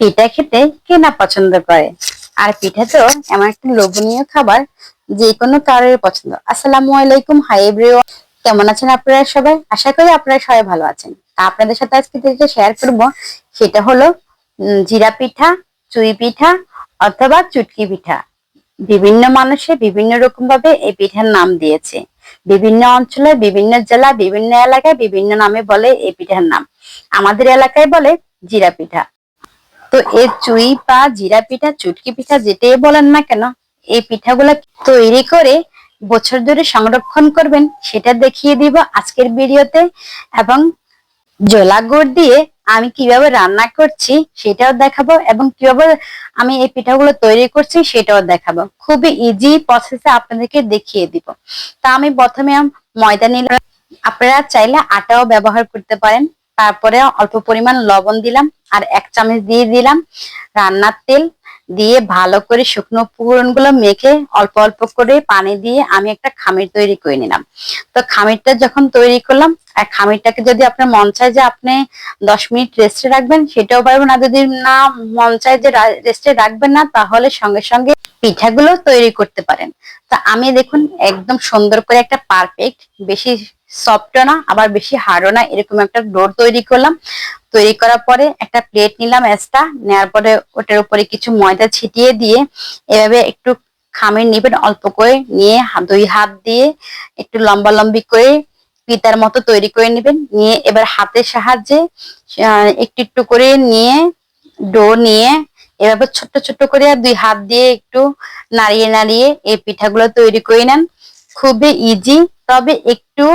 পিঠা খেতে কে না পছন্দ করে? আর পিঠা তো এমন একটা লোভনীয় খাবার যে কোনো কারোর পছন্দ। আসসালামু আলাইকুম হাই এভরিওয়ান কেমন আছেন আপনারা সবাই? আশা করি আপনারা সবাই ভালো আছেন। আপনাদের সাথে আজকে যেটা শেয়ার করব, সেটা হলো জিরা পিঠা, চুই পিঠা অথবা চুটকি পিঠা। বিভিন্ন মানুষে বিভিন্ন রকম ভাবে এই পিঠার নাম দিয়েছে। বিভিন্ন অঞ্চলে, বিভিন্ন জেলা, বিভিন্ন এলাকায় বিভিন্ন নামে বলে এই পিঠার নাম। আমাদের এলাকায় বলে জিরা পিঠা। তো এই চুই পা, জিরা পিঠা, চুটকি পিঠা যেটাই বলেন না কেন, এই পিঠাগুলো তৈরি করে বছর ধরে সংরক্ষণ করবেন, সেটা দেখিয়ে দিব আজকের ভিডিওতে এবং জলা গুড় দিয়ে আমি কীভাবে রান্না করছি সেটাও দেখাবো এবং কীভাবে আমি এই পিঠাগুলো তৈরি করছি সেটাও দেখাবো। খুবই ইজি প্রসেসে আপনাদেরকে দেখিয়ে দিব। তা আমি প্রথমে ময়দা নিলাম। আপনারা চাইলে আটাও ব্যবহার করতে পারেন। তারপরে অল্প পরিমাণ লবণ দিলাম আর এক চামচ দিয়ে দিলাম রান্নার তেল দিয়ে ভালো করে শুকনো গুলো মেখে অল্প অল্প করে পানি দিয়ে আমি একটা খামির তৈরি করে নিলাম। তো খামিরটা যখন তৈরি করলাম, আর খামিরটাকে যদি আপনার মন চায় যে আপনি দশ মিনিট রেস্টে রাখবেন, সেটাও পারবেন। না যদি না মন চায় যে রেস্টে রাখবেন না, তাহলে সঙ্গে সঙ্গে পিঠাগুলো তৈরি করতে পারেন। তা আমি দেখুন, একদম সুন্দর করে একটা পারফেক্ট বেশি সফটও না, আবার বেশি হার্ডও না, এরকম একটা ডোর তৈরি করলাম। তৈরি করার পরে একটা প্লেট নিলাম এক্সট্রা নেওয়ার পরে ওটার উপরে কিছু ময়দা ছিটিয়ে দিয়ে এভাবে একটু খামির নিবেন, অল্প করে নিয়ে দুই হাত দিয়ে একটু লম্বা লম্বি করে পিতার মতো তৈরি করে নেবেন। নিয়ে এবার হাতের সাহায্যে একটু একটু করে নিয়ে ডো নিয়ে এভাবে ছোট্ট ছোট্ট করে দুই হাত দিয়ে একটু নাড়িয়ে নাড়িয়ে এই পিঠাগুলো তৈরি করে নেন। খুবই ইজি তবে একটু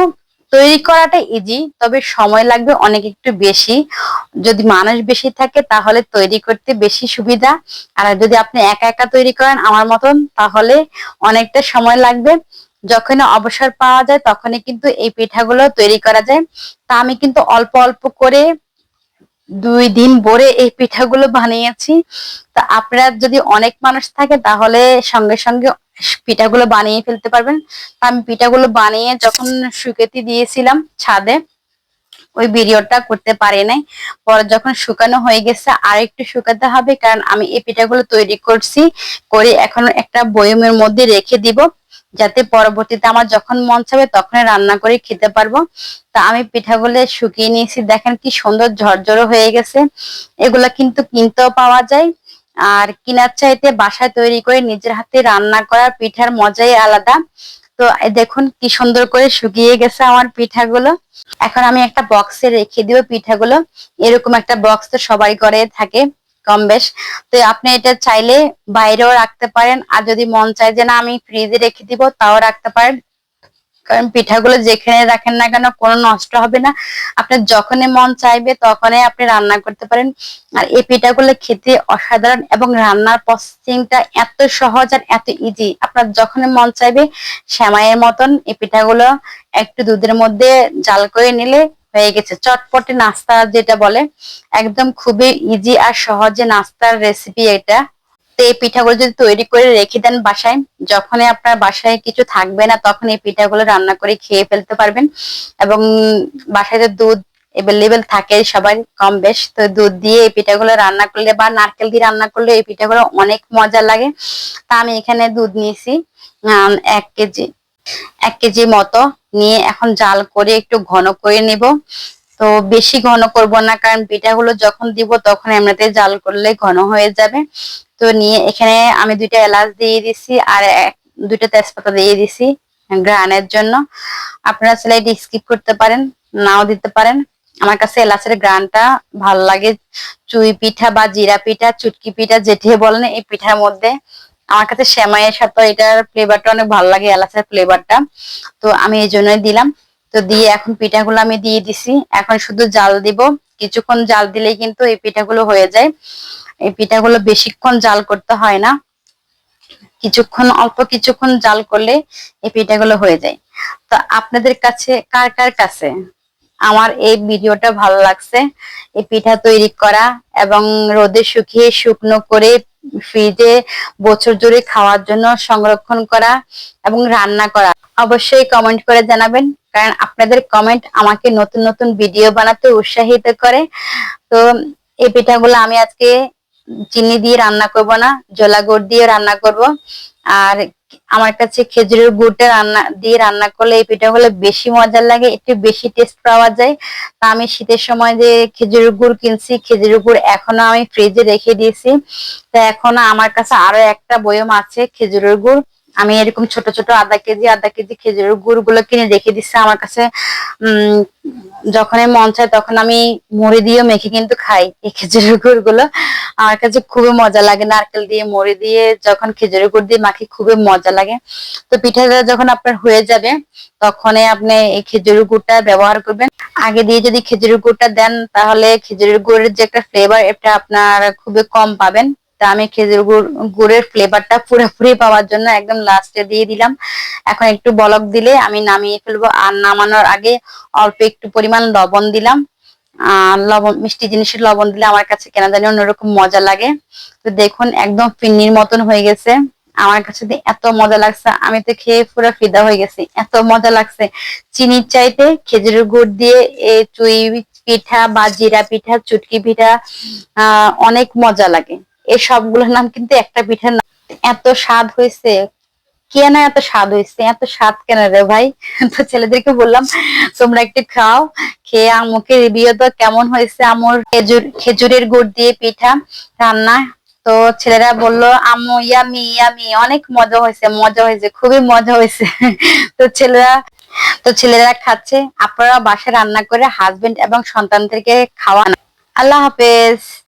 তৈরি করাটা ইজি তবে সময় লাগবে অনেক একটু বেশি। যদি মানুষ বেশি থাকে, তাহলে তৈরি করতে বেশি সুবিধা। আর যদি আপনি একা একা তৈরি করেন আমার মতন, তাহলে অনেকটা সময় লাগবে। যখন অবসর পাওয়া যায়, তখনই কিন্তু এই পিঠাগুলো তৈরি করা যায়। তা আমি কিন্তু অল্প অল্প করে দুই দিন ভরে এই পিঠাগুলো বানিয়েছি। তা আপনারা যদি অনেক মানুষ থাকে, তাহলে সঙ্গে সঙ্গে পিঠাগুলো বানিয়ে ফেলতে পারবেন। আমি পিঠাগুলো বানিয়ে যখন শুকেতে দিয়েছিলাম ছাদে, ওই ভিডিওটা করতে পারি নাই। পরে যখন শুকানো হয়ে গেছে আর একটু শুকাতে হবে, কারণ আমি এই পিঠাগুলো তৈরি করছি, করে এখন একটা বয়মের মধ্যে রেখে দিব, যাতে পরবর্তীতে আমার যখন মন চাবে তখন রান্না করে খেতে পারব। তা আমি পিঠাগুলো শুকিয়ে নিয়েছি, দেখেন কি সুন্দর ঝরঝরো হয়ে গেছে। এগুলা কিন্তু কিনতেও পাওয়া যায় আর কিনার চাইতে বাসায় তৈরি করে নিজের হাতে রান্না করার পিঠার মজাই আলাদা। তো দেখুন কি সুন্দর করে শুকিয়ে গেছে আমার পিঠাগুলো। এখন আমি একটা বক্সে রেখে দিব পিঠাগুলো। এরকম একটা বক্স তো সবাই করে থাকে কম বেশ তো আপনি এটা চাইলে বাইরেও রাখতে পারেন। আর যদি মন চায় যে না, আমি ফ্রিজে রেখে দিব, তাও রাখতে পারেন। কারণ পিঠাগুলো যেখানে রাখেন না কেন কোনো নষ্ট হবে না। আপনার যখনই মন চাইবে তখনই আপনি রান্না করতে পারেন। আর এই পিঠাগুলো খেতে অসাধারণ এবং রান্নার প্রসেসিংটা এত সহজ আর এত ইজি আপনার যখনই মন চাইবে শ্যামাইয়ের মতন এই পিঠাগুলো একটু দুধের মধ্যে জাল করে নিলে হয়ে গেছে। চটপটে নাস্তা যেটা বলে, একদম খুবই ইজি আর সহজে নাস্তার রেসিপি এটা। তো এই পিঠাগুলো যদি তৈরি করে রেখে দেন বাসায়, যখনই আপনার বাসায় কিছু থাকবে না, তখন এই পিঠাগুলো রান্না করে খেয়ে ফেলতে পারবেন। এবং বাসায় তো দুধ এভেলেবেল থাকে সবাই কম বেশ, তো দুধ দিয়ে এই পিঠাগুলো রান্না করলে বা নারকেল দিয়ে রান্না করলে এই পিঠাগুলো অনেক মজা লাগে। তা আমি এখানে দুধ নিয়েছি এক কেজি এক কেজি মতো। নিয়ে এখন জাল করে একটু ঘন করে নেব। তো বেশি ঘন করব না, কারণ পিঠাগুলো যখন দিব তখন এমনিতে জাল করলে ঘন হয়ে যাবে। তো নিয়ে এখানে আমি দুইটা এলাচ দিয়ে দিছি আর দুইটা তেজপাতা দিয়ে দিছি গ্রানের জন্য। আপনারা চাইলে এটা স্কিপ করতে পারেন, নাও দিতে পারেন। আমার কাছে এলাচের গ্রানটা ভালো লাগে। চুই পিঠা বা জিরা পিঠা, চুটকি পিঠা, যেটাই বলেন, এই পিঠার মধ্যে আমার কাছে সেমাইয়ের সাথে এটার ফ্লেভারটা অনেক ভালো লাগে, এলাচের ফ্লেভারটা তো আমি এই জন্যই দিলাম। তো দিয়ে এখন পিঠাগুলো আমি দিয়ে দিছি। এখন শুধু জাল দিব। কিছুক্ষণ জাল দিলেই কিন্তু এই পিঠাগুলো হয়ে যায়। এই পিঠাগুলো বেশিক্ষণ জাল করতে হয় না। কিছুক্ষণ, অল্প কিছুক্ষণ জাল করলে এই পিঠাগুলো হয়ে যায়। তো আপনাদের কাছে কার কার কাছে আমার এই ভিডিওটা ভালো লাগছে? এই পিঠা তৈরি করা এবং রোদে শুকিয়ে শুকনো করে ফ্রিজে বছর জুড়ে খাওয়ার জন্য সংরক্ষণ করা এবং রান্না করা। অবশ্যই কমেন্ট করে জানাবেন, কারণ আপনাদের কমেন্ট আমাকে নতুন নতুন ভিডিও বানাতে উৎসাহিত করে। তো এই পিঠাগুলো আমি আজকে চিনি দিয়ে রান্না করব না, জলা গুড় দিয়ে রান্না করব। আর আমার কাছে খেজুরের গুড়টা রান্না, দিয়ে রান্না করলে এই পিঠাগুলো বেশি মজার লাগে, একটু বেশি টেস্ট পাওয়া যায়। তা আমি শীতের সময় যে খেজুরের গুড় কিনছি, খেজুরের গুড় এখনও আমি ফ্রিজে রেখে দিয়েছি। তা এখনও আমার কাছে আরও একটা বয়ম আছে, খেজুরের গুড়। আমি এরকম ছোট ছোট আধা কেজি আধা কেজি খেজুরের গুড়গুলো কিনে রেখে দিচ্ছে আমার কাছে। উম যখনই মন চায় তখন আমি মুড়ি দিয়ে মেখে কিন্তু খাই এই খেজুরের গুড়গুলো আমার কাছে খুবই মজা লাগে নারকেল দিয়ে মুড়ি দিয়ে যখন খেজুরের গুড় দিয়ে মাখি খুবই মজা লাগে। তো পিঠাটা যখন আপনার হয়ে যাবে তখনই আপনি এই খেজুরের গুড়টা ব্যবহার করবেন। আগে দিয়ে যদি খেজুরের গুড়টা দেন তাহলে খেজুরের গুড়ের যে একটা ফ্লেভার এটা আপনার খুবই কম পাবেন। তা আমি খেজুর গুড়, গুড়ের ফ্লেভারটা পুরোপুরি পাওয়ার জন্য একদম লাস্টে দিয়ে দিলাম। এখন একটু বলক দিলে আমি নামিয়ে ফেলব। আর নামানোর আগে অল্প একটু পরিমাণ লবণ দিলাম। আর লবণ, মিষ্টি জিনিসের লবণ দিলে আমার কাছে কেনা জানি অন্যরকম মজা লাগে। তো দেখুন, একদম ফিন্নির মতন হয়ে গেছে। আমার কাছে এত মজা লাগছে। আমি তো খেয়ে পুরো ফিদা হয়ে গেছি। এত মজা লাগছে। চিনির চাইতে খেজুরের গুড় দিয়ে এই চুই পিঠা বা জিরা পিঠা, চুটকি পিঠা অনেক মজা লাগে। এই সবগুলোর নাম কিন্তু একটা পিঠার নাম। এত স্বাদ হয়েছে। কেন এত স্বাদ হয়েছে? এত স্বাদ কেন রে ভাই? তো ছেলেদেরকে বললাম, তোমরা একটু খাও, খেয়ে আম্মুকে রিভিউ তো কেমন হয়েছে আমার খেজুর, খেজুরের গুড় দিয়ে পিঠা রান্না? তো ছেলেরা বলল, আম্মু, ইয়ামি ইয়ামি, অনেক মজা হয়েছে মজা হয়েছে, খুবই মজা হয়েছে। তো ছেলেরা তো ছেলেরা খাচ্ছে। আপনারা বাসায় রান্না করে হাজবেন্ড এবং সন্তানদেরকে খাওয়ান। আল্লাহ হাফেজ।